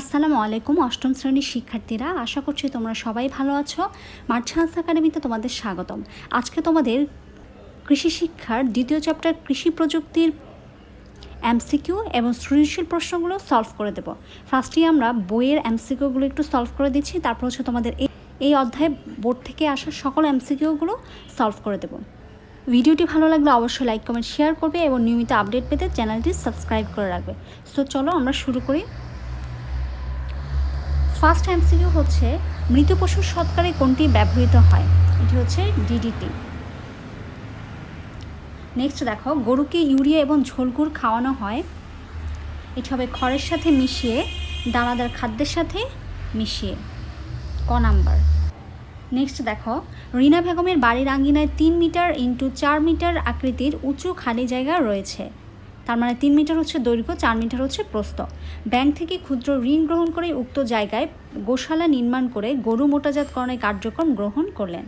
আসসালামু আলাইকুম, অষ্টম শ্রেণির শিক্ষার্থীরা। আশা করছি তোমরা সবাই ভালো আছো। মার্চান্স একাডেমিতে তোমাদের স্বাগতম। আজকে তোমাদের কৃষি শিক্ষার দ্বিতীয় চ্যাপ্টার কৃষি প্রযুক্তির এমসিকিউ এবং সৃজনশীল প্রশ্নগুলো সলভ করে দেব। ফার্স্টেই আমরা বইয়ের এমসিকিউগুলো একটু সলভ করে দিচ্ছি। তারপর হচ্ছে তোমাদের এই এই অধ্যায়ে বোর্ড থেকে আসা সকল এমসিকিউগুলো সলভ করে দেব। ভিডিওটি ভালো লাগলে অবশ্যই লাইক কমেন্ট শেয়ার করবে এবং নিয়মিত আপডেট পেতে চ্যানেলটি সাবস্ক্রাইব করে রাখবে। সো চলো আমরা শুরু করি। ফার্স্ট এমসিকিউ হচ্ছে মৃত পশুর সৎকারে কোনটি ব্যবহৃত হয়? এটি হচ্ছে ডিডিটি নেক্সট দেখো, গরুকে ইউরিয়া এবং ঝোলগুড় খাওয়ানো হয়। এটি হবে খড়ের সাথে মিশিয়ে, দানাদার খাদ্যের সাথে মিশিয়ে। ক নাম্বার। নেক্সট দেখো, রিনা বেগমের বাড়ির আঙ্গিনায় তিন মিটার ইন্টু চার মিটার আকৃতির উঁচু খালি জায়গা রয়েছে। তার মানে তিন মিটার হচ্ছে দৈর্ঘ্য, চার মিটার হচ্ছে প্রস্থ। ব্যাংক থেকে ক্ষুদ্র ঋণ গ্রহণ করে উক্ত জায়গায় গোশালা নির্মাণ করে গরু মোটাজাতকরণের কার্যক্রম গ্রহণ করলেন।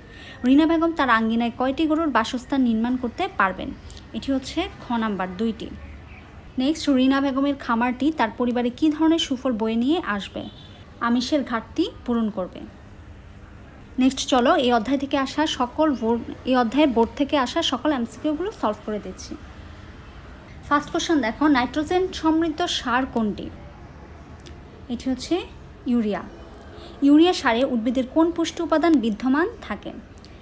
রিনা বেগম তার আঙ্গিনায় কয়টি গরুর বাসস্থান নির্মাণ করতে পারবেন? এটি হচ্ছে খ নাম্বার দুইটি। নেক্সট, রিনা বেগমের খামারটি তার পরিবারে কী ধরনের সুফল বয়ে নিয়ে আসবে? আমিষের ঘাটতি পূরণ করবে। নেক্সট, চলো এই অধ্যায় থেকে আসা সকল বোর্ড, এই অধ্যায়ের বোর্ড থেকে আসা সকল এমসিকিউগুলো সলভ করে দিচ্ছি। ফার্স্ট কোশ্চেন দেখো নাইট্রোজেন সমৃদ্ধ সার কোনটি? এটি হচ্ছে ইউরিয়া। ইউরিয়া সারে উদ্ভিদের কোন পুষ্টি উপাদান বিদ্যমান থাকে?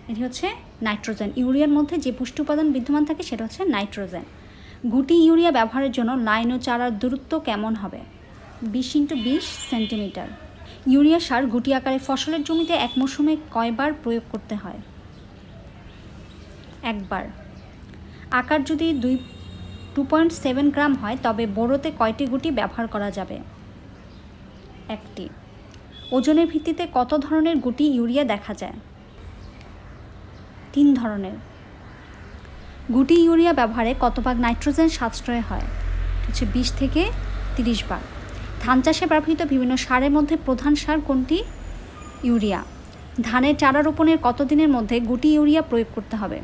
এটি হচ্ছে নাইট্রোজেন। ইউরিয়ার মধ্যে যে পুষ্টি উপাদান বিদ্যমান থাকে, সেটা হচ্ছে নাইট্রোজেন। গুটি ইউরিয়া ব্যবহারের জন্য লাইন ও চারার দূরত্ব কেমন হবে? বিশ ইন্টু বিশ সেন্টিমিটার। ইউরিয়া সার গুটি আকারে ফসলের জমিতে এক মৌসুমে কয়বার প্রয়োগ করতে হয়? একবার। আকার যদি দুই টু পয়েন্ট সেভেন গ্রাম হয়, তবে বোরোতে কয়টি গুটি ব্যবহার করা যাবে? একটি। ওজনের ভিত্তিতে কত ধরনের গুটি ইউরিয়া দেখা যায়? তিন ধরনের। গুটি ইউরিয়া ব্যবহারে কত ভাগ নাইট্রোজেন সাশ্রয় হয়? হচ্ছে বিশ থেকে তিরিশ ভাগ। ধান চাষে ব্যবহৃত বিভিন্ন সারের মধ্যে প্রধান সার কোনটি? ইউরিয়া। ধানের চারা রোপণের কত দিনের মধ্যে গুটি ইউরিয়া প্রয়োগ করতে হবে?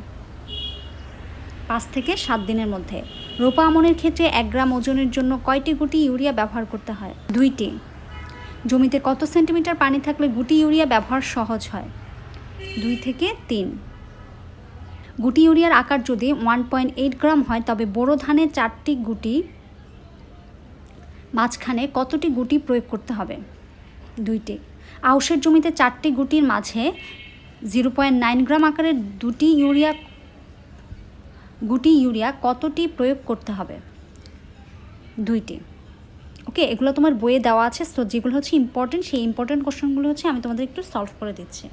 পাঁচ থেকে সাত দিনের মধ্যে। রোপা আমনের ক্ষেত্রে এক গ্রাম ওজনের জন্য কয়টি গুটি ইউরিয়া ব্যবহার করতে হয়? দুইটি। জমিতে কত সেন্টিমিটার পানি থাকলে গুটি ইউরিয়া ব্যবহার সহজ হয়? দুই থেকে তিন। গুটি ইউরিয়ার আকার যদি ওয়ান পয়েন্ট এইট গ্রাম হয়, তবে বোরো ধানে চারটি গুটি মাঝখানে কতটি গুটি প্রয়োগ করতে হবে? দুইটি। আউশের জমিতে চারটি গুটির মাঝে জিরো পয়েন্ট নাইন গ্রাম আকারের দুটি ইউরিয়া গুটি ইউরিয়া কতটি প্রয়োগ করতে হবে? দুইটি। ওকে, এগুলো তোমার বইয়ে দেওয়া আছে সো যেগুলো হচ্ছে ইম্পর্টেন্ট সেই ইম্পর্টেন্ট কোশ্চেনগুলো হচ্ছে আমি তোমাদের একটু সলভ করে দিচ্ছি।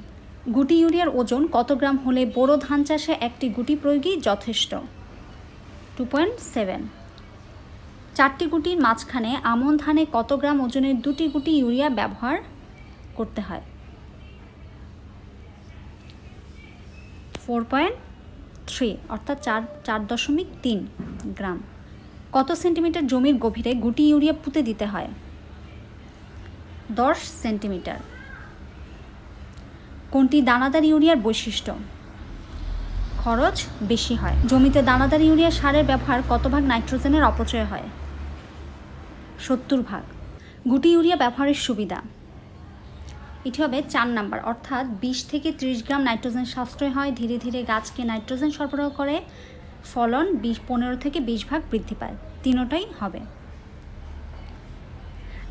গুটি ইউরিয়ার ওজন কত গ্রাম হলে বোরো ধান চাষে একটি গুটি প্রয়োগই যথেষ্ট? টু পয়েন্ট সেভেন চারটি গুটির মাঝখানে আমন ধানে কত গ্রাম ওজনের দুটি গুটি ইউরিয়া ব্যবহার করতে হয়? ফোর পয়েন্ট থ্রি অর্থাৎ চার চার দশমিক তিন গ্রাম। কত সেন্টিমিটার জমির গভীরে গুটি ইউরিয়া পুঁতে দিতে হয়? দশ সেন্টিমিটার। কোনটি দানাদার ইউরিয়ার বৈশিষ্ট্য? খরচ বেশি হয়। জমিতে দানাদার ইউরিয়া সারের ব্যবহার কত ভাগ নাইট্রোজেনের অপচয় হয়? সত্তর ভাগ। গুটি ইউরিয়া ব্যবহারের সুবিধা। এটি হবে চার নাম্বার। অর্থাৎ বিশ থেকে ত্রিশ গ্রাম নাইট্রোজেন সাশ্রয় হয়। ধীরে ধীরে গাছকে নাইট্রোজেন সরবরাহ করে। ফলন বিশ, পনেরো থেকে বিশ ভাগ বৃদ্ধি পায়। তিনোটাই হবে।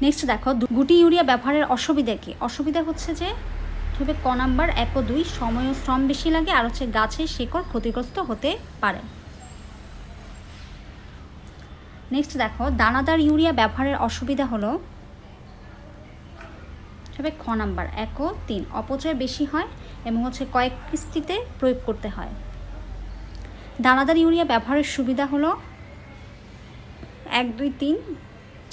নেক্সট দেখো গুটি ইউরিয়া ব্যবহারের অসুবিধা কী? অসুবিধা হচ্ছে যে হবে ক নাম্বার, এক ও দুই। সময় ও শ্রম বেশি লাগে, আর হচ্ছে গাছের শিকড় ক্ষতিগ্রস্ত হতে পারে। নেক্সট দেখো, দানাদার ইউরিয়া ব্যবহারের অসুবিধা হলো হবে খ নাম্বার এক ও তিন অপচয় বেশি হয় এবং হচ্ছে কয়েক কিস্তিতে প্রয়োগ করতে হয়। দানাদার ইউরিয়া ব্যবহারের সুবিধা হলো এক, দুই, তিন,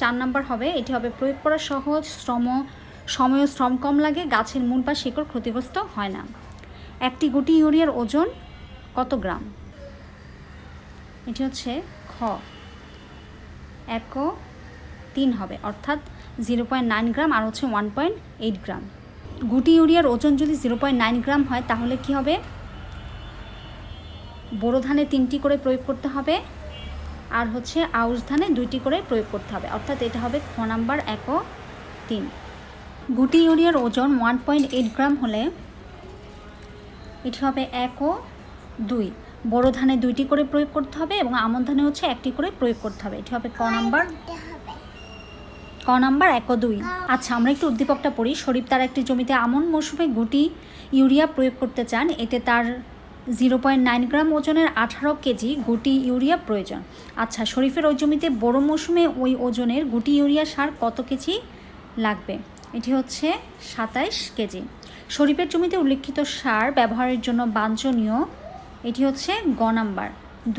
চার নাম্বার হবে, এটি হবে প্রয়োগ করা সহজ, শ্রম, সময় শ্রম কম লাগে, গাছের মূল বা শিকড় ক্ষতিগ্রস্ত হয় না। একটি গুটি ইউরিয়ার ওজন কত গ্রাম? এটি হচ্ছে খ, এক তিন হবে, অর্থাৎ জিরো পয়েন্ট নাইন গ্রাম আর হচ্ছে ওয়ান পয়েন্ট এইট গ্রাম। গুটি ইউরিয়ার ওজন যদি জিরো পয়েন্ট নাইন গ্রাম হয়, তাহলে কি হবে? বোরো ধানে তিনটি করে প্রয়োগ করতে হবে আর হচ্ছে আউশ ধানে দুইটি করে প্রয়োগ করতে হবে। অর্থাৎ এটা হবে খ নাম্বার এক ও তিন। গুটি ইউরিয়ার ওজন ওয়ান পয়েন্ট এইট গ্রাম হলে এটি হবে এক ও দুই। বড় ধানে দুইটি করে প্রয়োগ করতে হবে এবং আমন ধানে হচ্ছে একটি করে প্রয়োগ করতে হবে। এটি হবে ক নাম্বার ক নাম্বার এক দুই। আচ্ছা আমরা একটু উদ্দীপকটা পড়ি। শরীফ তার একটি জমিতে আমন মৌসুমে গুটি ইউরিয়া প্রয়োগ করতে চান। এতে তার জিরো পয়েন্ট নাইন গ্রাম ওজনের আঠারো কেজি গুটি ইউরিয়া প্রয়োজন। আচ্ছা শরীফের ওই জমিতে বড় মৌসুমে ওই ওজনের গুটি ইউরিয়া সার কত কেজি লাগবে? এটি হচ্ছে সাতাইশ কেজি। শরীফের জমিতে উল্লিখিত সার ব্যবহারের জন্য বাঞ্ছনীয়। এটি হচ্ছে গ নাম্বার।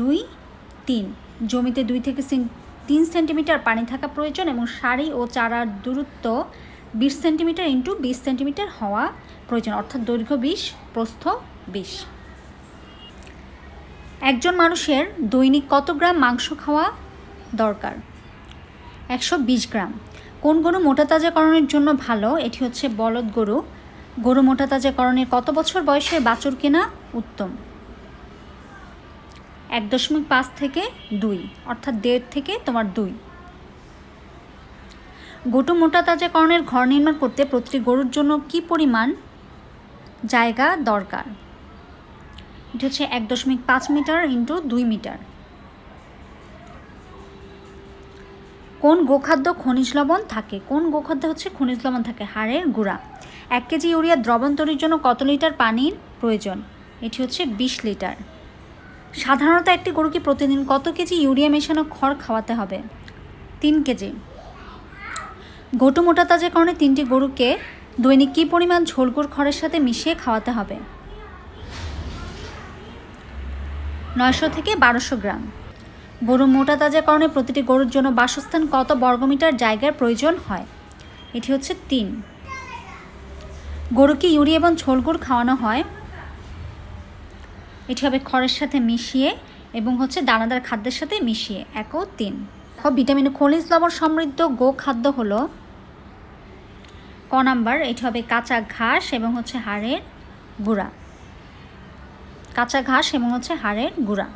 দুই, তিন। জমিতে দুই থেকে তিন সেন্টিমিটার পানি থাকা প্রয়োজন এবং সারি ও চারার দূরত্ব বিশ সেন্টিমিটার ইন্টু বিশ সেন্টিমিটার হওয়া প্রয়োজন, অর্থাৎ দৈর্ঘ্য বিশ, প্রস্থ বিশ। একজন মানুষের দৈনিক কত গ্রাম মাংস খাওয়া দরকার? একশো বিশ গ্রাম। কোন গরু মোটা তাজাকরণের জন্য ভালো? এটি হচ্ছে বলদ গরু। গরু মোটা তাজাকরণের কত বছর বয়সের বাছুর কেনা উত্তম? এক দশমিক পাঁচ থেকে দুই, অর্থাৎ দেড় থেকে তোমার দুই। গোটু মোটা তাজাকরণের ঘর নির্মাণ করতে প্রতিটি গরুর জন্য কি পরিমাণ জায়গা দরকার? এটা হচ্ছে এক দশমিক পাঁচ মিটার ইন্টু দুই মিটার। কোন গোখাদ্য খনিজ লবণ থাকে? কোন গোখাদ্য হচ্ছে খনিজ লবণ থাকে? হাড়ের গুঁড়া। এক কেজি ইউরিয়া দ্রবণ তৈরির জন্য কত লিটার পানির প্রয়োজন? এটি হচ্ছে বিশ লিটার। সাধারণত একটি গরুকে প্রতিদিন কত কেজি ইউরিয়া মেশানো খড় খাওয়াতে হবে? তিন কেজি। গোটু মোটা তাজের কারণে তিনটি গরুকে দৈনিক কী পরিমাণ ঝোলগুড় খড়ের সাথে মিশিয়ে খাওয়াতে হবে? নয়শো থেকে বারোশো গ্রাম। গরু মোটা তাজাকরণে প্রতিটি গরুর জন্য বাসস্থান কত বর্গমিটার জায়গার প্রয়োজন হয়? এটি হচ্ছে তিন। গরুকে ইউরিয়া এবং ঝোলগুড় খাওয়ানো হয় এটি হবে খড়ের সাথে মিশিয়ে এবং হচ্ছে দানাদার খাদ্যের সাথে মিশিয়ে, এক ও তিন। ভিটামিন খনিজ লবণ সমৃদ্ধ গো খাদ্য হল ক নাম্বার, এটি হবে কাঁচা ঘাস এবং হচ্ছে হাড়ের গুঁড়া। কাঁচা ঘাস এবং হচ্ছে হাড়ের গুঁড়া।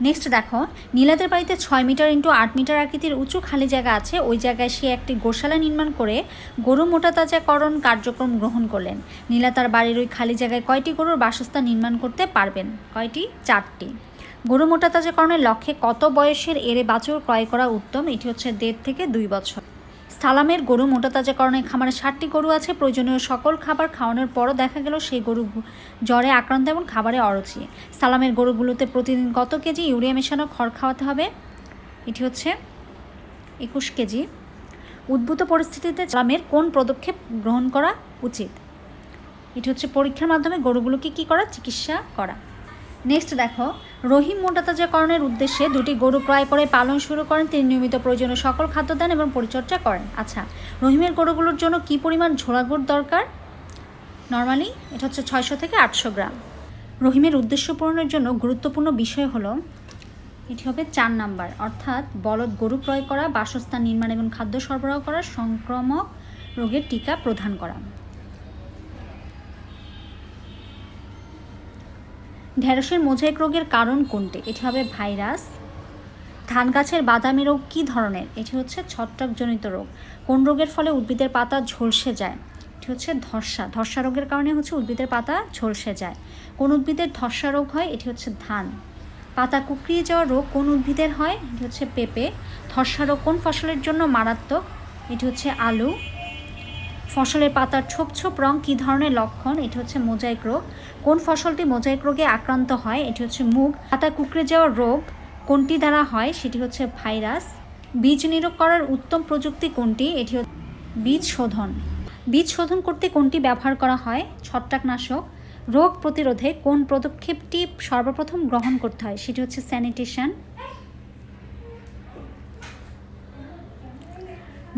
নেক্সট দেখো, নীলাদের বাড়িতে ছয় মিটার ইন্টু আট মিটার আকৃতির উঁচু খালি জায়গা আছে। ওই জায়গায় সে একটি গোশালা নির্মাণ করে গরু মোটা তাজাকরণ কার্যক্রম গ্রহণ করলেন। নীলা তার বাড়ির ওই খালি জায়গায় কয়টি গরুর বাসস্থান নির্মাণ করতে পারবেন? কয়টি? চারটি। গরু মোটা তাজাকরণের লক্ষ্যে কত বয়সের এরে বাছুর ক্রয় করা উত্তম? এটি হচ্ছে দেড় থেকে দুই বছর। সালামের গরু মোটা তাজাকরণের খামারে ষাটটি গরু আছে। প্রয়োজনীয় সকল খাবার খাওয়ানোর পরও দেখা গেল সেই গরু জ্বরে আক্রান্ত এবং খাবারে অরুচি। সালামের গরুগুলোতে প্রতিদিন কত কেজি ইউরিয়া মেশানো খড় খাওয়াতে হবে? এটি হচ্ছে একুশ কেজি। উদ্ভূত পরিস্থিতিতে সালামের কোন পদক্ষেপ গ্রহণ করা উচিত? এটি হচ্ছে পরীক্ষার মাধ্যমে গরুগুলোকে কী করা? চিকিৎসা করা। নেক্সট দেখো, রহিম মোটাতাজাকরণের উদ্দেশ্যে দুটি গরু ক্রয় করে পালন শুরু করেন। তিনি নিয়মিত প্রয়োজনীয় সকল খাদ্য দেন এবং পরিচর্যা করেন। আচ্ছা রহিমের গরুগুলোর জন্য কী পরিমাণ ঝোড়াগুড় দরকার? নর্মালি এটা হচ্ছে ছয়শো থেকে আটশো গ্রাম। রহিমের উদ্দেশ্য পূরণের জন্য গুরুত্বপূর্ণ বিষয় হলো, এটি হবে চার নাম্বার। অর্থাৎ বলদ গরু ক্রয় করা, বাসস্থান, নির্মাণ এবং খাদ্য সরবরাহ করা, সংক্রামক রোগের টিকা প্রদান করা। ঢেঁড়সের মোজাইক রোগের কারণ কোনটি? এটি হবে ভাইরাস। ধান গাছের বাদামি রোগ কী ধরনের? এটি হচ্ছে ছত্রাকজনিত রোগ। কোন রোগের ফলে উদ্ভিদের পাতা ঝলসে যায়? এটি হচ্ছে ধর্ষা ধর্ষা রোগের কারণে হচ্ছে উদ্ভিদের পাতা ঝলসে যায়। কোন উদ্ভিদের ধর্ষা রোগ হয়? এটি হচ্ছে ধান। পাতা কুকড়িয়ে যাওয়া রোগ কোন উদ্ভিদের হয়? এটি হচ্ছে পেঁপে। ধর্ষা রোগ কোন ফসলের জন্য মারাত্মক? এটি হচ্ছে আলু। ফসলের পাতার ছোপ ছোপ রং কী ধরনের লক্ষণ? এটি হচ্ছে মোজাইক রোগ। কোন ফসলটি মোজাইক রোগে আক্রান্ত হয়? এটি হচ্ছে মুগ। পাতা কুকড়ে যাওয়ার রোগ কোনটি দ্বারা হয়? সেটি হচ্ছে ভাইরাস। বীজ নিরোগ করার উত্তম প্রযুক্তি কোনটি? এটি হচ্ছে বীজ শোধন। বীজ শোধন করতে কোনটি ব্যবহার করা হয়? ছত্রাকনাশক। রোগ প্রতিরোধে কোন পদক্ষেপটি সর্বপ্রথম গ্রহণ করতে হয়? সেটি হচ্ছে স্যানিটেশন।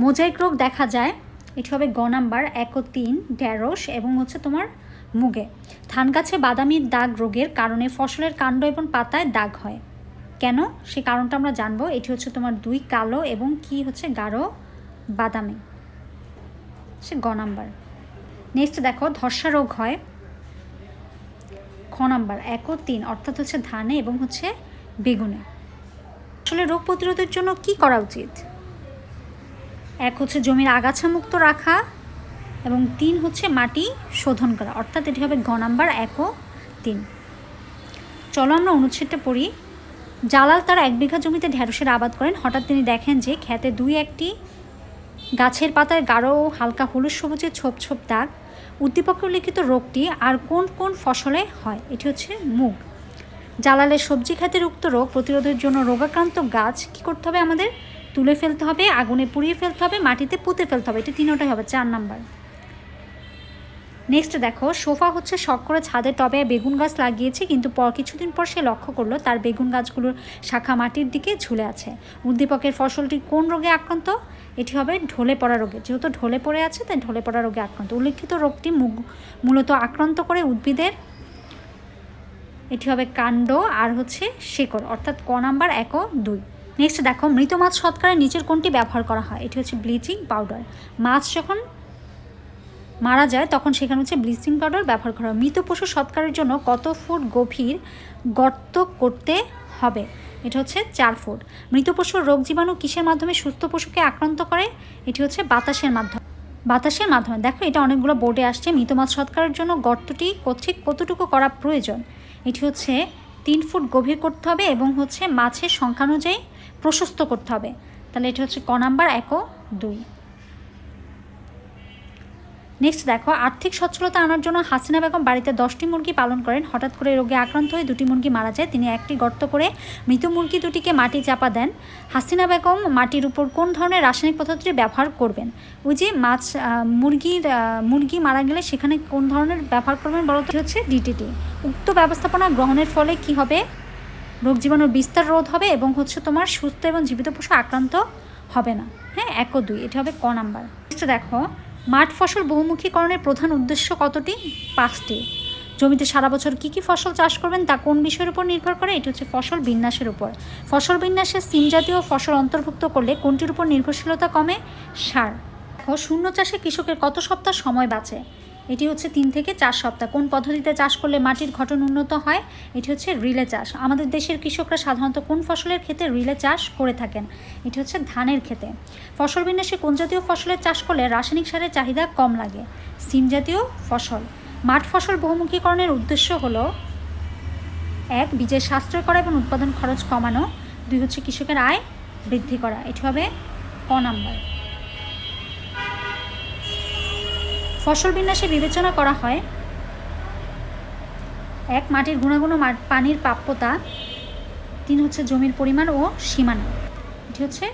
মোজাইক রোগ দেখা যায় এটি হবে গ নাম্বার, এক ও তিন, ঢ্যাঁড়স এবং হচ্ছে তোমার মুগে। ধান গাছে বাদামি দাগ রোগের কারণে ফসলের কাণ্ড এবং পাতায় দাগ হয়। কেন? সে কারণটা আমরা জানব। এটি হচ্ছে তোমার দুই কালো এবং কি হচ্ছে গাঢ় বাদামি। সে গ নাম্বার। নেক্সট দেখো ধর্ষা রোগ হয়। খ নাম্বার, এক ও তিন, অর্থাৎ হচ্ছে ধানে এবং হচ্ছে বেগুনে। আসলে রোগ প্রতিরোধের জন্য কি করা উচিত? এক হচ্ছে জমির আগাছা মুক্ত রাখা এবং তিন হচ্ছে মাটি শোধন করা। অর্থাৎ এটি হবে গ নাম্বার, এক ও তিন। চলো আমরা অনুচ্ছেদটা পড়ি। জালাল তার এক বিঘা জমিতে ঢেঁড়সের আবাদ করেন। হঠাৎ তিনি দেখেন যে খেতে দুই একটি গাছের পাতায় গাঢ় ও হালকা হলুদ সবুজের ছোপ ছোপ দাগ। উদ্দীপকে উল্লিখিত রোগটি আর কোন কোন ফসলে হয়? এটি হচ্ছে মুগ। জালালের সবজি খাতের উক্ত রোগ প্রতিরোধের জন্য রোগাক্রান্ত গাছ কী করতে হবে আমাদের? তুলে ফেলতে হবে, আগুনে পুড়িয়ে ফেলতে হবে, মাটিতে পুঁতে ফেলতে হবে, এটি তিনোটাই হবে, চার নাম্বার। নেক্সট দেখো, সোফা হচ্ছে শখ করে ছাদের টবে বেগুন গাছ লাগিয়েছে, কিন্তু পর কিছুদিন পর সে লক্ষ্য করল তার বেগুন গাছগুলোর শাখা মাটির দিকে ঝুলে আছে। উদ্দীপকের ফসলটি কোন রোগে আক্রান্ত? এটি হবে ঢলে পড়া রোগে। যেহেতু ঢলে পড়ে আছে, তাই ঢলে পড়া রোগে আক্রান্ত। উল্লিখিত রোগটি মূলত আক্রান্ত করে উদ্ভিদের। এটি হবে কাণ্ড, আর হচ্ছে শেকড়, অর্থাৎ ক নাম্বার, এক ও দুই। নেক্সট দেখো, মৃত মাছ সৎকারের নিচের কোনটি ব্যবহার করা হয়? এটি হচ্ছে ব্লিচিং পাউডার মাছ যখন মারা যায়, তখন সেখানে হচ্ছে ব্লিচিং পাউডার ব্যবহার করা হয়। মৃত পশু সৎকারের জন্য কত ফুট গভীর গর্ত করতে হবে? এটা হচ্ছে চার ফুট। মৃত পশুর রোগ জীবাণু কিসের মাধ্যমে সুস্থ পশুকে আক্রান্ত করে? এটি হচ্ছে বাতাসের মাধ্যমে। বাতাসের মাধ্যমে। দেখো, এটা অনেকগুলো বোর্ডে আসছে। মৃত মাছ সৎকারের জন্য গর্তটি ঠিক কতটুকু করা প্রয়োজন? এটি হচ্ছে তিন ফুট গভীর করতে হবে এবং হচ্ছে মাছের সংখ্যা অনুযায়ী প্রশস্ত করতে হবে। তাহলে এটি হচ্ছে ক নাম্বার, এক দুই। নেক্সট দেখো, আর্থিক সচ্ছলতা আনার জন্য হাসিনা বেগম বাড়িতে দশটি মুরগি পালন করেন। হঠাৎ করে রোগে আক্রান্ত হয়ে দুটি মুরগি মারা যায়। তিনি একটি গর্ত করে মৃত মুরগি দুটিকে মাটি চাপা দেন। হাসিনা বেগম মাটির উপর কোন ধরনের রাসায়নিক পদ্ধতি ব্যবহার করবেন? ওই যে মাছ মুরগির মুরগি মারা গেলে সেখানে কোন ধরনের ব্যবহার করবেন বলো তো? হচ্ছে ডিটিটি উক্ত ব্যবস্থাপনা গ্রহণের ফলে কি হবে? রোগ জীবাণুর বিস্তার রোধ হবে এবং হচ্ছে তোমার সুস্থ এবং জীবিত পশু আক্রান্ত হবে না। হ্যাঁ এক ও দুই, এটা হবে ক নাম্বার। দেখো, মাঠ ফসল বহুমুখীকরণের প্রধান উদ্দেশ্য কতটি? পাঁচটি। জমিতে সারা বছর কি কি ফসল চাষ করবেন তা কোন বিষয়ের উপর নির্ভর করে? এটি হচ্ছে ফসল বিন্যাসের উপর। ফসল বিন্যাসে সিম জাতীয় ফসল অন্তর্ভুক্ত করলে কোনটির উপর নির্ভরশীলতা কমে? সার। শূন্য চাষে কৃষকের কত সপ্তাহ সময় বাঁচে? এটি হচ্ছে তিন থেকে চার সপ্তাহ। কোন পদ্ধতিতে চাষ করলে মাটির গঠন উন্নত হয়? এটি হচ্ছে রিলে চাষ। আমাদের দেশের কৃষকরা সাধারণত কোন ফসলের ক্ষেত্রে রিলে চাষ করে থাকেন? এটি হচ্ছে ধানের ক্ষেতে। ফসল বিন্যাসে কোন জাতীয় ফসলের চাষ করলে রাসায়নিক সারের চাহিদা কম লাগে? সিম জাতীয় ফসল। মাঠ ফসল বহুমুখীকরণের উদ্দেশ্য হলো, এক, বীজের সাশ্রয় করা এবং উৎপাদন খরচ কমানো। দুই, হচ্ছে কৃষকের আয় বৃদ্ধি করা। এটি হবে ক নাম্বার। ফসল বিন্যাসে বিবেচনা করা হয়। এক, মাটির গুণাগুণ পানির প্রাপ্যতা। তিন, হচ্ছে জমির পরিমাণ ও সীমানা। এটি হচ্ছে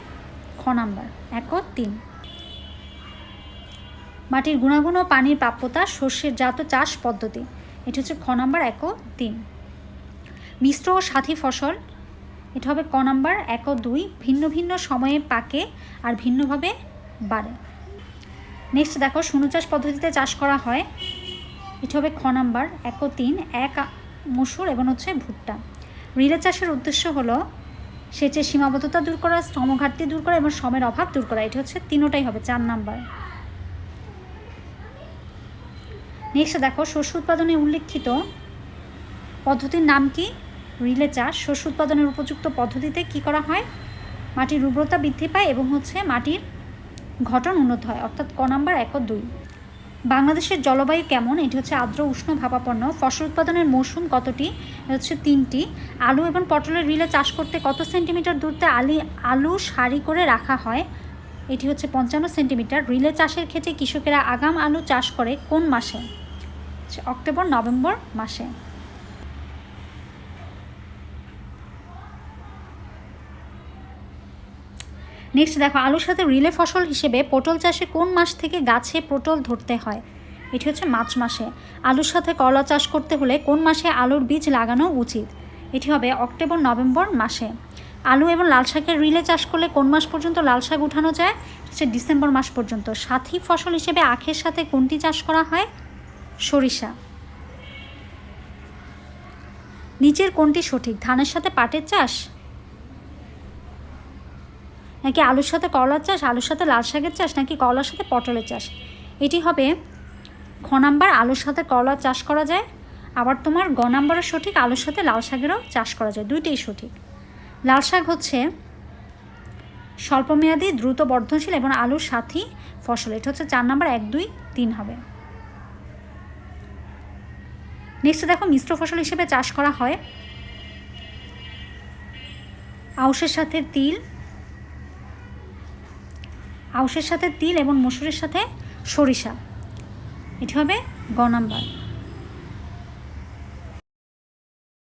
খ নাম্বার। এক ও তিন। মাটির গুণাগুণ ও পানির প্রাপ্যতা শস্যের জাত চাষ পদ্ধতি। এটি হচ্ছে খ নাম্বার, এক ও তিন। মিশ্র ও সাথী ফসল। এটা হবে ক নাম্বার, এক ও দুই। ভিন্ন ভিন্ন সময়ে পাকে আর ভিন্নভাবে বাড়ে। নেক্সট দেখো শুনু চাষ পদ্ধতিতে চাষ করা হয়। এটি হবে খ নাম্বার এক ও তিন এক মসুর এবং হচ্ছে ভুট্টা। রিলে চাষের উদ্দেশ্য হলো সেচের সীমাবদ্ধতা দূর করা শ্রম ঘাটতি দূর করা এবং শ্রমের অভাব দূর করা। এটা হচ্ছে তিনোটাই হবে, চার নাম্বার। নেক্সট দেখো, শস্য উৎপাদনে উল্লেখিত পদ্ধতির নাম কি? রিলে চাষ, শস্য উৎপাদনের উপযুক্ত পদ্ধতিতে কি করা হয়? মাটির উর্বরতা বৃদ্ধি পায় এবং হচ্ছে মাটির ঘটন উন্নত হয়, অর্থাৎ ক নাম্বার এক ও দুই। বাংলাদেশের জলবায়ু কেমন? এটি হচ্ছে আর্দ্র, উষ্ণ ভাবাপন্ন। ফসল উৎপাদনের মৌসুম কতটি? হচ্ছে তিনটি। আলু এবং পটলের রিলে চাষ করতে কত সেন্টিমিটার দূরত্বে আলি, আলু সারি করে রাখা হয়? এটি হচ্ছে পঞ্চান্ন সেন্টিমিটার। রিলে চাষের ক্ষেত্রে কৃষকেরা আগাম আলু চাষ করে কোন মাসে? অক্টোবর, নভেম্বর মাসে। নেক্সট দেখো, আলুর সাথে রিলে ফসল হিসেবে পটল চাষে কোন মাস থেকে গাছে পটল ধরতে হয়? এটি হচ্ছে মার্চ মাসে। আলুর সাথে কলা চাষ করতে হলে কোন মাসে আলুর বীজ লাগানো উচিত? এটি হবে অক্টোবর, নভেম্বর মাসে। আলু এবং লাল শাকের রিলে চাষ করলে কোন মাস পর্যন্ত লাল শাক উঠানো যায়? হচ্ছে ডিসেম্বর মাস পর্যন্ত। সাথী ফসল হিসেবে আখের সাথে কোনটি চাষ করা হয়? সরিষা। নিচের কোনটি সঠিক? ধানের সাথে পাটের চাষ? নাকি আলুর সাথে করলার চাষ, আলুর সাথে লাল শাকের চাষ, নাকি করলার সাথে পটলের চাষ? এটি হবে, খ নাম্বার, আলুর সাথে করলার চাষ করা যায়। আবার তোমার গ নাম্বারও সঠিক, আলুর সাথে লাল শাকেরও চাষ করা যায়। দুইটাই সঠিক। লাল শাক হচ্ছে স্বল্পমেয়াদী, দ্রুত বর্ধনশীল এবং আলুর সাথী ফসল। এটা হচ্ছে চার নাম্বার, এক, দুই, তিন হবে। নেক্সট দেখো, মিশ্র ফসল হিসেবে চাষ করা হয়। আউশের সাথে তিল আউশের সাথে তিল এবং মসুরের সাথে সরিষা। এটি হবে গ নাম্বার।